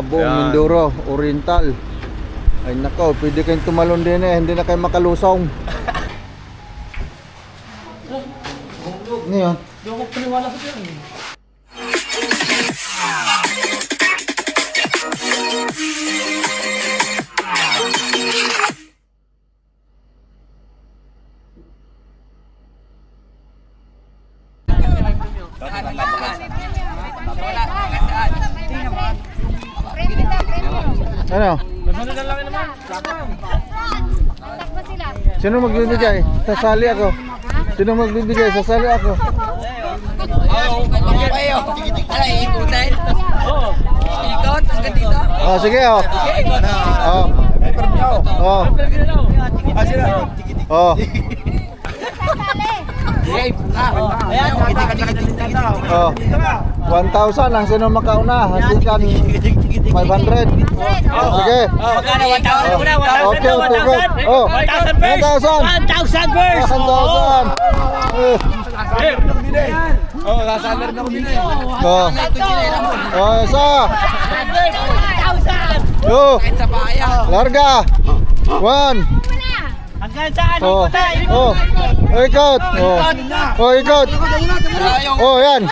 Buong Yan. Mindoro, Oriental. Ay nako, pwede kayong tumalon din eh, hindi na kayo makalusong. Yun? Hindi ako paniwala sa yan. Ano? Sino magbibigay? Sasali ako. Sino magbibigay? Sasali ako. Oo. Oh, sige oh. Oh. Oh. Pwede na daw. Oh. Oh. 1,000 ang sino makauna. Hasikan 500. Oh, sige. Magkano? 1,000 muna, 1,000 Okay. 1,000. Oh. 1,000 first. 1,000. 1,000 first. 1,000. Eh. Oh, sasalar na ko din eh. Oh. Oh, isa. Two. Larga. One. Hanggang saan? Oh. Na. Oh. Oh, ikot. Oh. Oh, ikot. Oh, yan.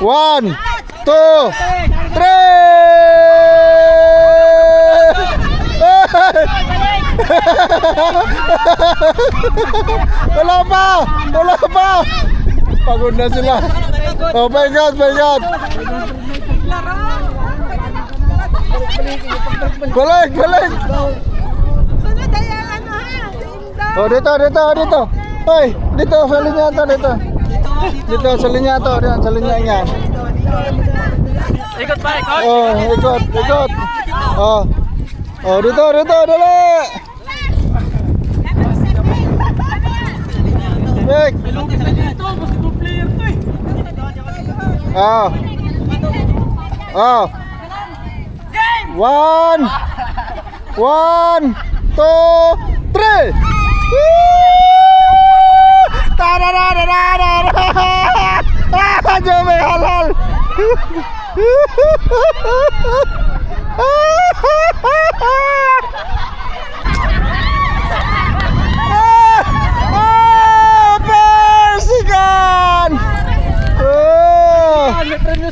One, two, three! Wala pa! Wala sila. Oh my God, my God! Oh, dito, dito, dito. Hoy, dito sa linya to, dito. Dito sa linya to, diyan sa linya ikot. Oh, ikot, ikot. Oh. Oh, dito, dito, dali. Na dito. Basketball player to eh. Oh. Oh. One. One, two, three. Woo! Ah. Persikan! Oh!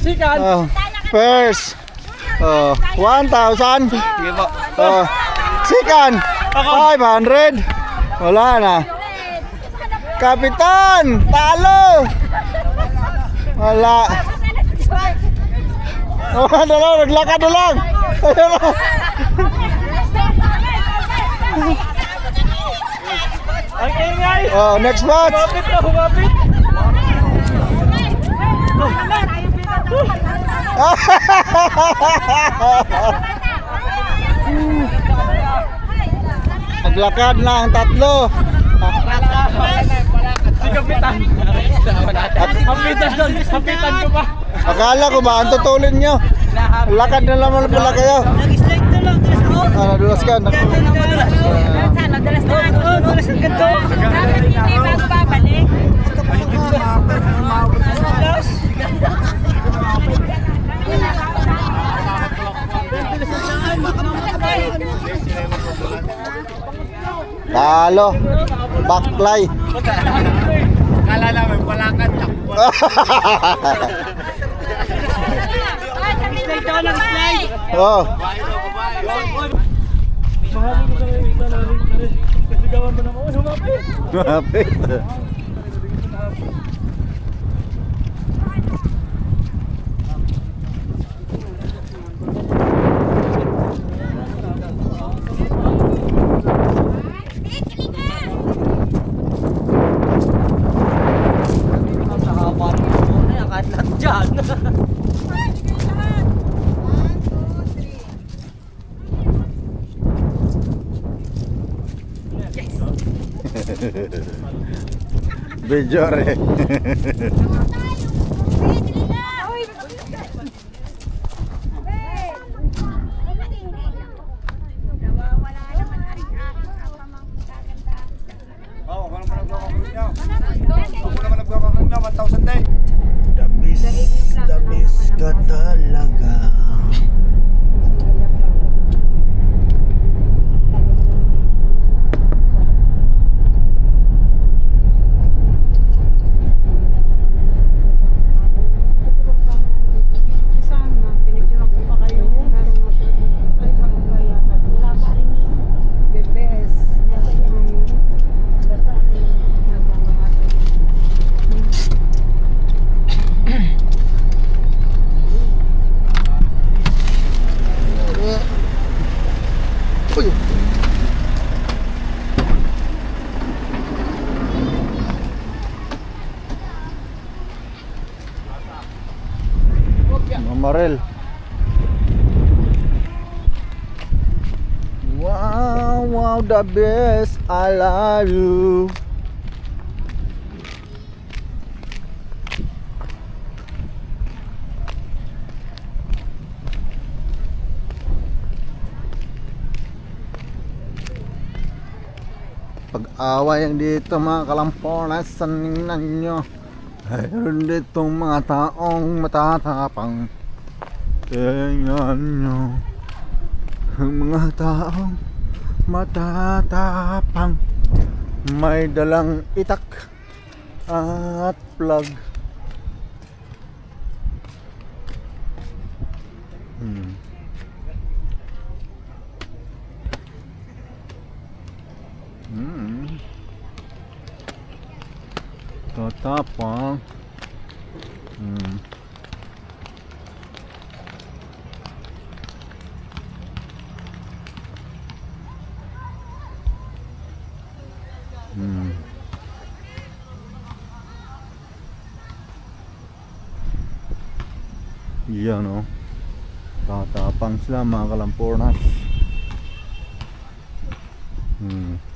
Sikan. First. Oh, 1,000. Sige po. Oh, second. 500. Wala na. Kapitan, talo. Wala. Oh, ano lang, naglakad na lang. Ayun na. Ang ingay. Oh, next match. Humapit na, humapit. Naglakad na ang tatlo. Si Kapitan. Hampitan doon. Hampitan ko pa. Akala ko ba, ang tutulin nyo? Lakad na naman pala kayo. Nag-slide na lang. Ah, nadulas ka. Naku. Sana dalas na ako. Dalas ang ganito. Hindi ba ako babalik? Talo. Baklay. Kala namin, palakan lang. Slide ako ng slide. oh. Mahalo ko sa mga na rin. Kasi gawan mo naman. Humapit. Mapit. Sa Video Amarel. Wow, wow, the best. I love you. pag-away dito mga kalamponas sanin ninyo mayroon ditong mga taong matatapang Tingnan nyo ang mga taong matatapang may dalang itak at plug hmm. Hmm. tatapang Hmm. Yan o. Oh. Tatapang sila mga kalampornas. Hmm.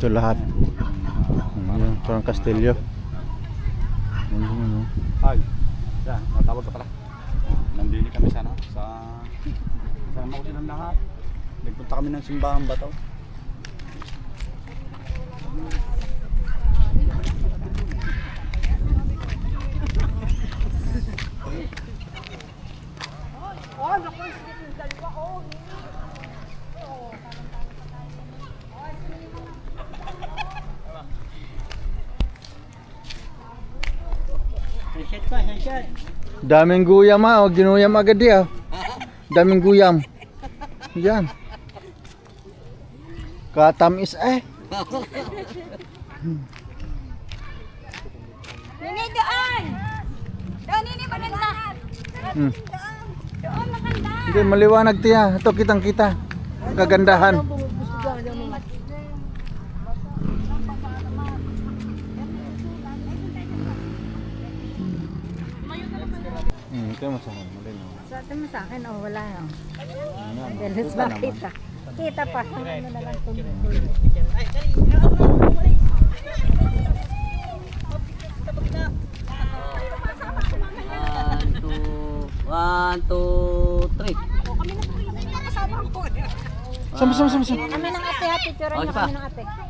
Ito lahat. Ayan, parang kastilyo. Ayan, Ay, yan, natawag ka pala. Nandini kami sana sa... sa Sana makulinan lahat. Nagpunta kami ng simbahan ba? Daming guyam ha, huwag ginuyam agad di. Daming guyam. Yan. Katamis eh. Nini doon! Doon, nini maganda! Hmm. Doon maganda! Hindi, maliwanag tiya. Ito kitang kita. Kagandahan. Ito yung masahin mo rin. Oh. Sa atin mo sa akin, oh, wala no. Ano, ano. Let's makita. Kita pa. Ano na lang itong One, two, three. Kami na po. Kami na kasama ko. Sama, sama, sama. Kami ng ate, ate. Tira na kami ng ate.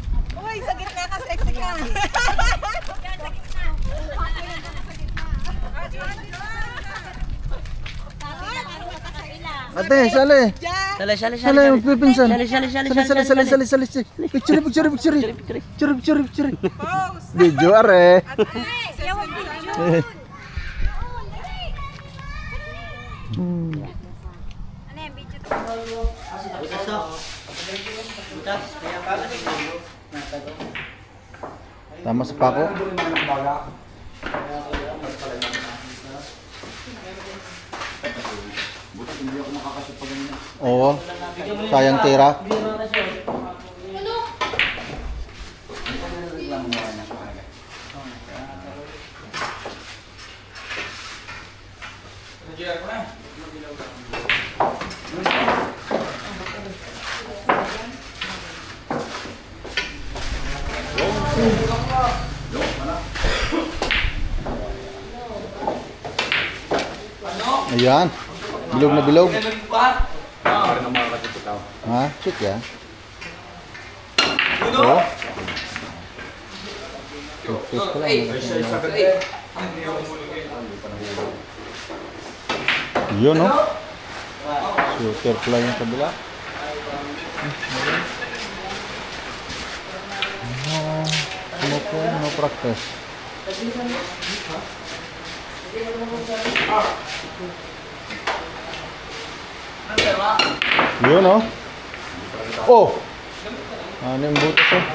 Ate, sali. Sali, sali, sali. Sali, magpipinsan. Sali, sali, sali. Sali, sali, sali. Picture, picture, picture. Picture, picture, picture. Oh, Pose. Video, are. Ano yan, video eh. Tama sepako. Hindi ako makakasya pa ganyan. Oo. Sayang tira. Ano? Ayan. Bilog na bilog. Para na mga katipitaw. Ha? Shoot yan. Oh. Toothpaste ko lang. Yun, no? Shooter pala yung kabila. Ah, ano po, no practice. Yun, no? Oh! Ano yung butas, oh?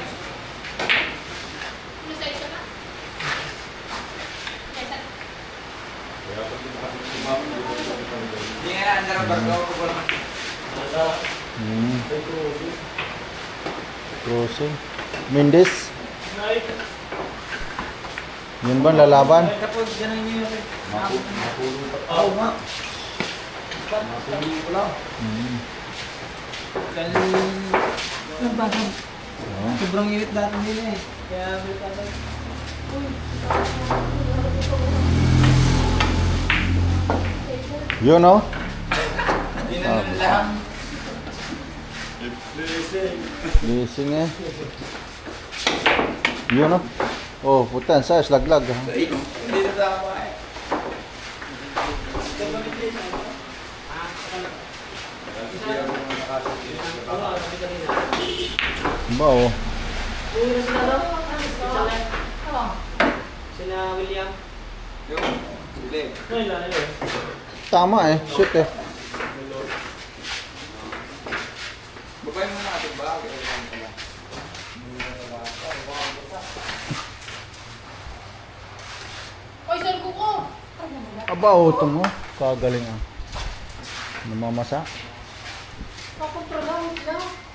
Hmm. Crossing. Mendes. Yun ba ang lalaban? Hmm. Sobrang init dati nila eh. Kaya may tatay. Yun, no? Blessing eh. Yun, no? Oh, putan, sa laglag. ha? Ba, oh. Sina William. Tama eh. Shoot eh. Oy, sargo ko! Aba, utong oh. Kagaling ah. Namamasa. Pakontra lang, wait lang.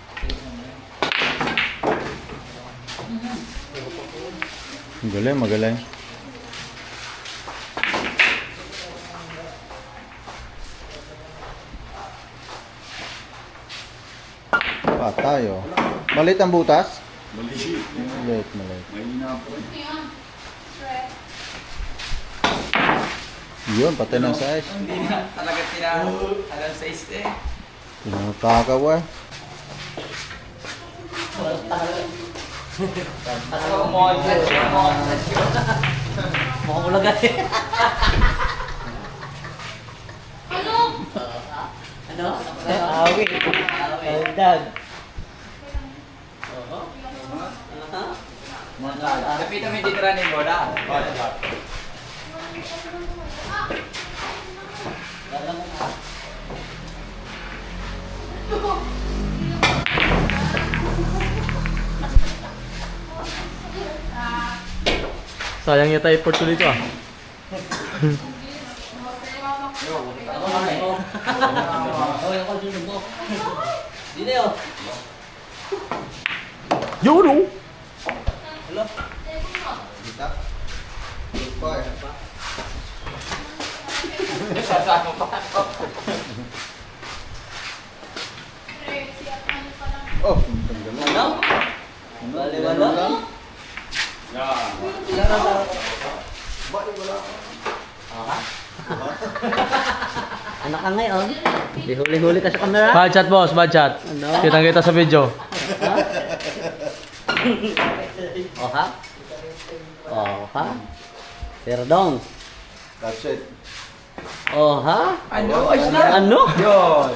Magaling, magaling. Patay oh. Malit ang butas? Mali. Malit, malit. May ina po. Shred. Yun, patay ng size. Hindi na talaga tira. Alam sa iste. Tinutakaw eh. Ako mo. Mukhang ulaga eh. Ano? Ano? Awi. Dag. Lapitan mo yung titira ni Boda. Sayang yung type to dito ah. Yun oh! Oh, tanggal na. Baliwala. Anak ka ngayon. Lihuli-huli ka sa camera. Bad chat boss, bad chat. Kitang kita sa video. Oh ha? Oh ha? Perdong. That's it. Oh ha? Ano? Ano? Yun.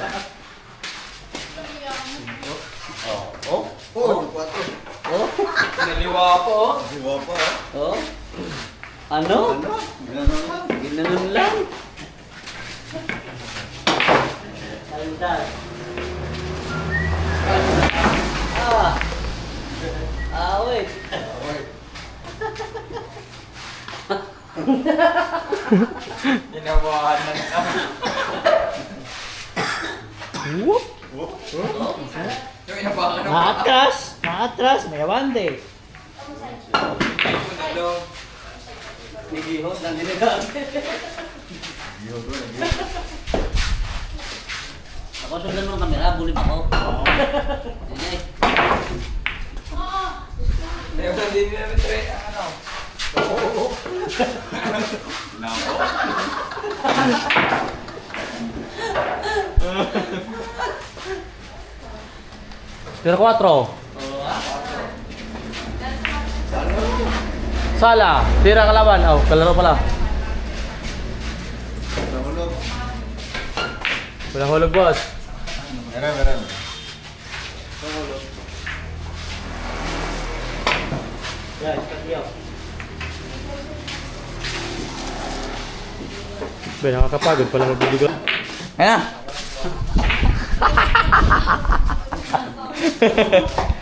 Oh, oh, kwatro. Oh? Naliwa po. Diba pa ah? Oh? Ano? Ginanon lang. Salda. Ah. Ah, wait. Ginawahan na nila. Yung inabakan ng mga atras, may awande. Nagihos lang nila. Ako, sundan mo ng kamera, bulim ako. Hindi. Ayaw na din nila mitre, ano? Oo. Nako. Pero 4. Sala. Tira kalaban. Oh, kalaro pala. Walang hulog, boss. Meron, meron. Ba, nakakapagod pala magbibigo. Ayan na.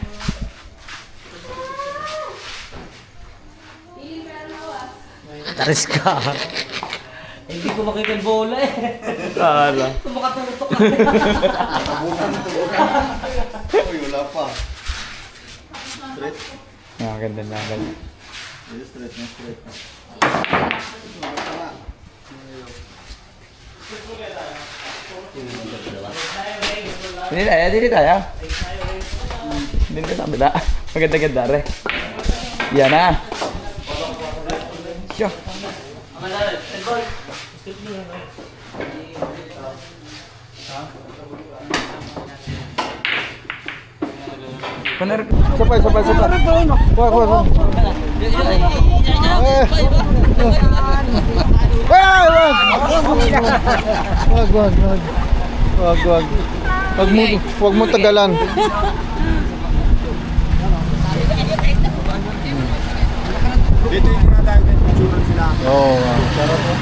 Taris ka. Hindi ko makita yung bola eh. Sala. Tumakatutok Uy, wala pa. Ang ganda na ganda. Straight na straight. Hindi tayo, hindi tayo. Hindi ka sabi na. Maganda-ganda re. Yan na. Siya. Panar Sabay, sabay, sabay. Wag, wag, wag. Eh. Ah, wag. Wag, wag, wag. Wag, wag. Mo, wag mo tagalan. Dito yung tinatawag na picture sila. Oo, oh, sarap po.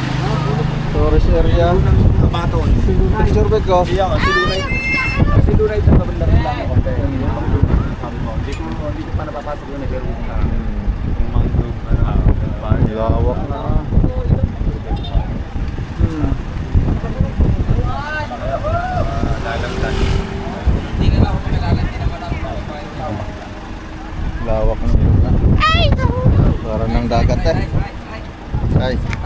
Tourist area. Unang baton. Picture bag ko. Iya ko, silunay. Silunay sa kabila rin lang mo, hindi ko, hindi ko pa napapasok yun. Pero yung mangrove, ano, Lawak na. Hmm. Lawak ng ilog na. Parang ng dagat eh. Ay.